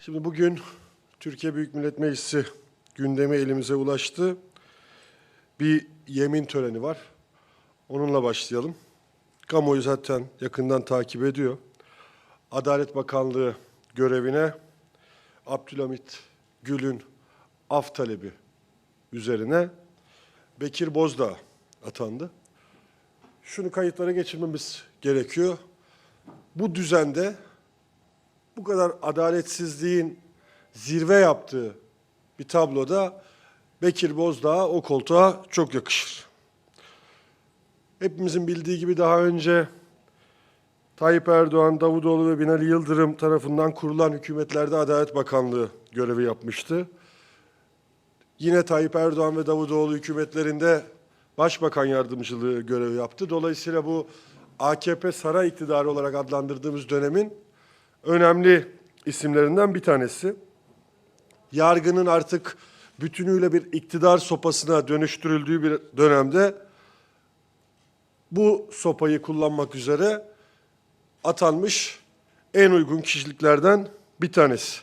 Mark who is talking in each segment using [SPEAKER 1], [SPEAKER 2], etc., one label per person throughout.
[SPEAKER 1] Şimdi bugün Türkiye Büyük Millet Meclisi gündemi elimize ulaştı. Bir yemin töreni var. Onunla başlayalım. Kamuoyu zaten yakından takip ediyor. Adalet Bakanlığı görevine Abdülhamit Gül'ün af talebi üzerine Bekir Bozdağ atandı. Şunu kayıtlara geçirmemiz gerekiyor. Bu düzende bu kadar adaletsizliğin zirve yaptığı bir tabloda Bekir Bozdağ o koltuğa çok yakışır. Hepimizin bildiği gibi daha önce Tayyip Erdoğan, Davutoğlu ve Binali Yıldırım tarafından kurulan hükümetlerde Adalet Bakanlığı görevi yapmıştı. Yine Tayyip Erdoğan ve Davutoğlu hükümetlerinde Başbakan Yardımcılığı görevi yaptı. Dolayısıyla bu AKP saray iktidarı olarak adlandırdığımız dönemin önemli isimlerinden bir tanesi. Yargının artık bütünüyle bir iktidar sopasına dönüştürüldüğü bir dönemde bu sopayı kullanmak üzere atanmış en uygun kişiliklerden bir tanesi.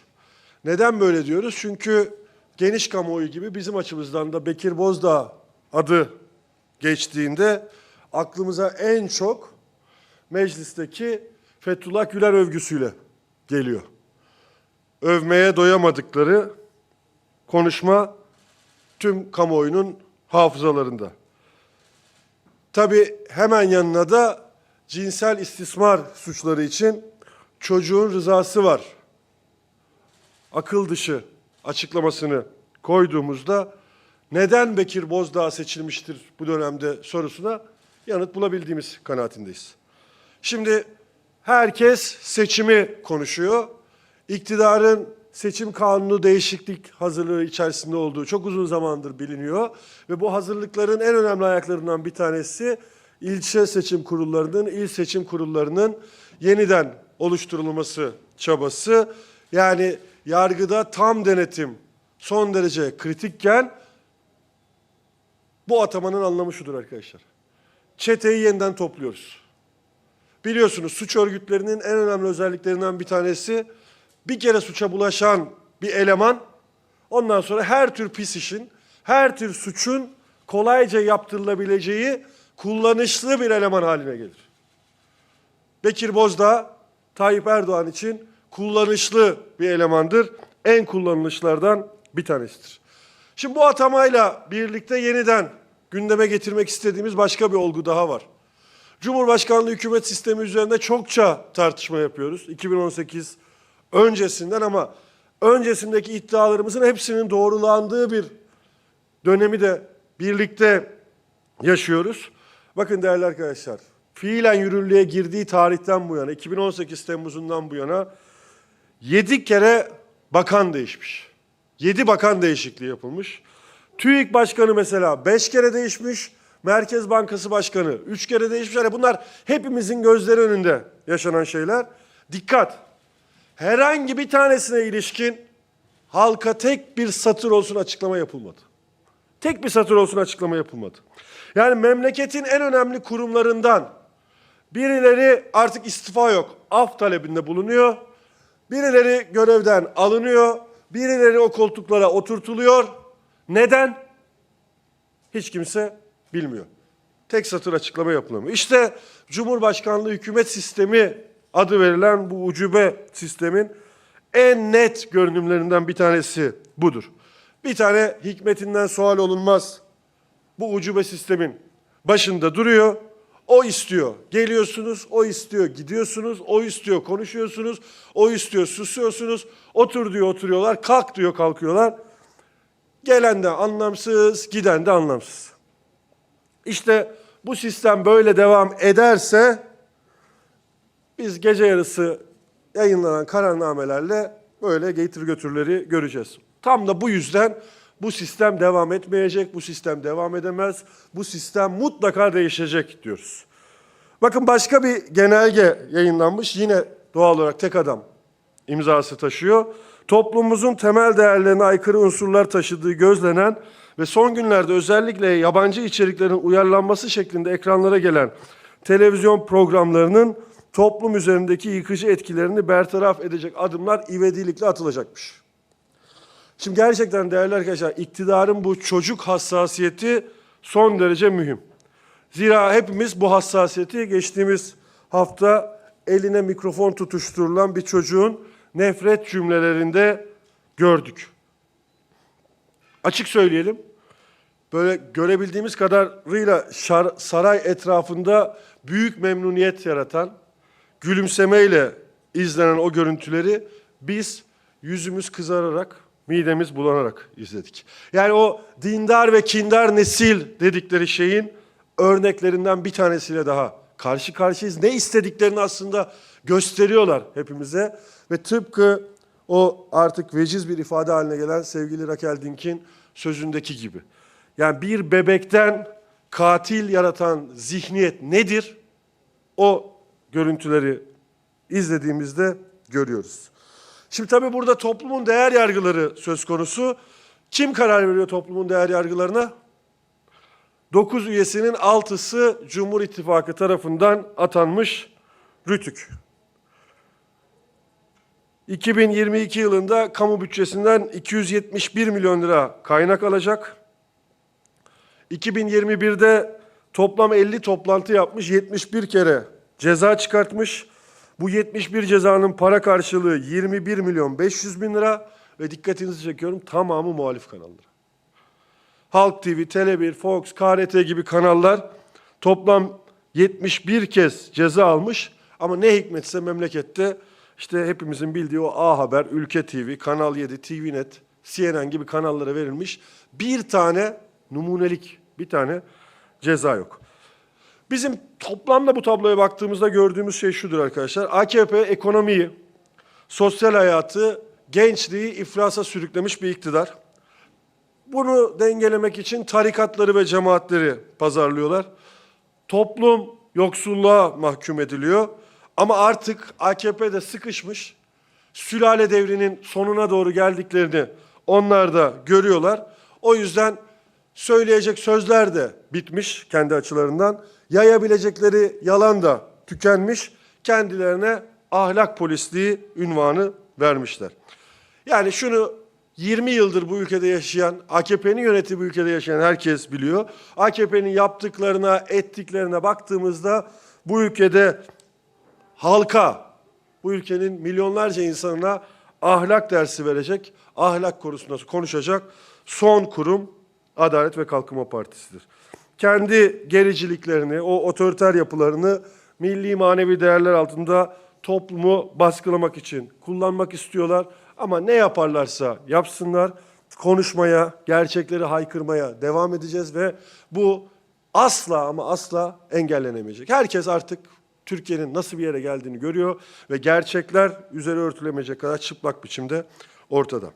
[SPEAKER 1] Neden böyle diyoruz? Çünkü geniş kamuoyu gibi bizim açımızdan da Bekir Bozdağ adı geçtiğinde aklımıza en çok meclisteki Fethullah Güler övgüsüyle geliyor. Övmeye doyamadıkları konuşma tüm kamuoyunun hafızalarında. Tabii hemen yanına da cinsel istismar suçları için çocuğun rızası var. Akıl dışı açıklamasını koyduğumuzda neden Bekir Bozdağ seçilmiştir bu dönemde sorusuna yanıt bulabildiğimiz kanaatindeyiz. Şimdi herkes seçimi konuşuyor. İktidarın seçim kanunu değişiklik hazırlığı içerisinde olduğu çok uzun zamandır biliniyor. Ve bu hazırlıkların en önemli ayaklarından bir tanesi ilçe seçim kurullarının, il seçim kurullarının yeniden oluşturulması çabası. Yani yargıda tam denetim son derece kritikken bu atamanın anlamı şudur arkadaşlar. Çeteyi yeniden topluyoruz. Biliyorsunuz suç örgütlerinin en önemli özelliklerinden bir tanesi bir kere suça bulaşan bir eleman ondan sonra her tür pis işin, her tür suçun kolayca yaptırılabileceği kullanışlı bir eleman haline gelir. Bekir Bozdağ Tayyip Erdoğan için kullanışlı bir elemandır. En kullanılışlardan bir tanesidir. Şimdi bu atamayla birlikte yeniden gündeme getirmek istediğimiz başka bir olgu daha var. Cumhurbaşkanlığı hükümet sistemi üzerinde çokça tartışma yapıyoruz. 2018 öncesinden ama öncesindeki iddialarımızın hepsinin doğrulandığı bir dönemi de birlikte yaşıyoruz. Bakın değerli arkadaşlar, fiilen yürürlüğe girdiği tarihten bu yana, 2018 Temmuz'undan bu yana 7 kere bakan değişmiş. 7 bakan değişikliği yapılmış. TÜİK Başkanı mesela 5 kere değişmiş. Merkez Bankası Başkanı 3 kere değişmiş. Yani bunlar hepimizin gözleri önünde yaşanan şeyler. Dikkat! Herhangi bir tanesine ilişkin halka tek bir satır olsun açıklama yapılmadı. Tek bir satır olsun açıklama yapılmadı. Yani memleketin en önemli kurumlarından birileri artık istifa yok, af talebinde bulunuyor. Birileri görevden alınıyor, birileri o koltuklara oturtuluyor. Neden? Hiç kimse bilmiyor. Tek satır açıklama yapılamıyor. İşte Cumhurbaşkanlığı hükümet sistemi adı verilen bu ucube sistemin en net görünümlerinden bir tanesi budur. Bir tane hikmetinden sual olunmaz. Bu ucube sistemin başında duruyor. O istiyor. Geliyorsunuz, o istiyor. Gidiyorsunuz, o istiyor. Konuşuyorsunuz, o istiyor. Susuyorsunuz. Otur diyor, oturuyorlar. Kalk diyor, kalkıyorlar. Gelen de anlamsız, giden de anlamsız. İşte bu sistem böyle devam ederse biz gece yarısı yayınlanan kararnamelerle böyle getir götürleri göreceğiz. Tam da bu yüzden bu sistem devam etmeyecek, bu sistem devam edemez, bu sistem mutlaka değişecek diyoruz. Bakın başka bir genelge yayınlanmış, yine doğal olarak tek adam imzası taşıyor. Toplumumuzun temel değerlerine aykırı unsurlar taşıdığı gözlenen ve son günlerde özellikle yabancı içeriklerin uyarlanması şeklinde ekranlara gelen televizyon programlarının toplum üzerindeki yıkıcı etkilerini bertaraf edecek adımlar ivedilikle atılacakmış. Şimdi gerçekten değerli arkadaşlar iktidarın bu çocuk hassasiyeti son derece mühim. Zira hepimiz bu hassasiyeti geçtiğimiz hafta eline mikrofon tutuşturulan bir çocuğun nefret cümlelerinde gördük. Açık söyleyelim. Böyle görebildiğimiz kadarıyla şar- saray etrafında büyük memnuniyet yaratan, gülümsemeyle izlenen o görüntüleri biz yüzümüz kızararak, midemiz bulanarak izledik. Yani o dindar ve kindar nesil dedikleri şeyin örneklerinden bir tanesiyle daha karşı karşıyayız. Ne istediklerini aslında gösteriyorlar hepimize ve tıpkı o artık veciz bir ifade haline gelen sevgili Raquel Dink'in sözündeki gibi. Yani bir bebekten katil yaratan zihniyet nedir? O görüntüleri izlediğimizde görüyoruz. Şimdi tabii burada toplumun değer yargıları söz konusu. Kim karar veriyor toplumun değer yargılarına? 9 üyesinin 6'sı Cumhur İttifakı tarafından atanmış Rütük. 2022 yılında kamu bütçesinden 271 milyon lira kaynak alacak. 2021'de toplam 50 toplantı yapmış, 71 kere ceza çıkartmış. Bu 71 cezanın para karşılığı 21 milyon 500 bin lira ve dikkatinizi çekiyorum tamamı muhalif kanallar. Halk TV, Tele1, Fox, KRT gibi kanallar toplam 71 kez ceza almış ama ne hikmetse memlekette işte hepimizin bildiği o A Haber, Ülke TV, Kanal 7, TVNet, CNN gibi kanallara verilmiş bir tane numunelik, bir tane ceza yok. Bizim toplamda bu tabloya baktığımızda gördüğümüz şey şudur arkadaşlar. AKP ekonomiyi, sosyal hayatı, gençliği iflasa sürüklemiş bir iktidar. Bunu dengelemek için tarikatları ve cemaatleri pazarlıyorlar. Toplum yoksulluğa mahkum ediliyor. Ama artık AKP'de sıkışmış. Sülale devrinin sonuna doğru geldiklerini onlar da görüyorlar. O yüzden söyleyecek sözler de bitmiş kendi açılarından. Yayabilecekleri yalan da tükenmiş. Kendilerine ahlak polisliği ünvanı vermişler. Yani şunu 20 yıldır bu ülkede yaşayan, AKP'nin yönettiği bu ülkede yaşayan herkes biliyor. AKP'nin yaptıklarına, ettiklerine baktığımızda bu ülkede halka, bu ülkenin milyonlarca insanına ahlak dersi verecek, ahlak konusunda konuşacak son kurum Adalet ve Kalkınma Partisi'dir. Kendi gericiliklerini, o otoriter yapılarını milli manevi değerler altında toplumu baskılamak için kullanmak istiyorlar. Ama ne yaparlarsa yapsınlar, konuşmaya, gerçekleri haykırmaya devam edeceğiz ve bu asla ama asla engellenemeyecek. Herkes artık Türkiye'nin nasıl bir yere geldiğini görüyor ve gerçekler üzeri örtülemeyecek kadar çıplak biçimde ortada.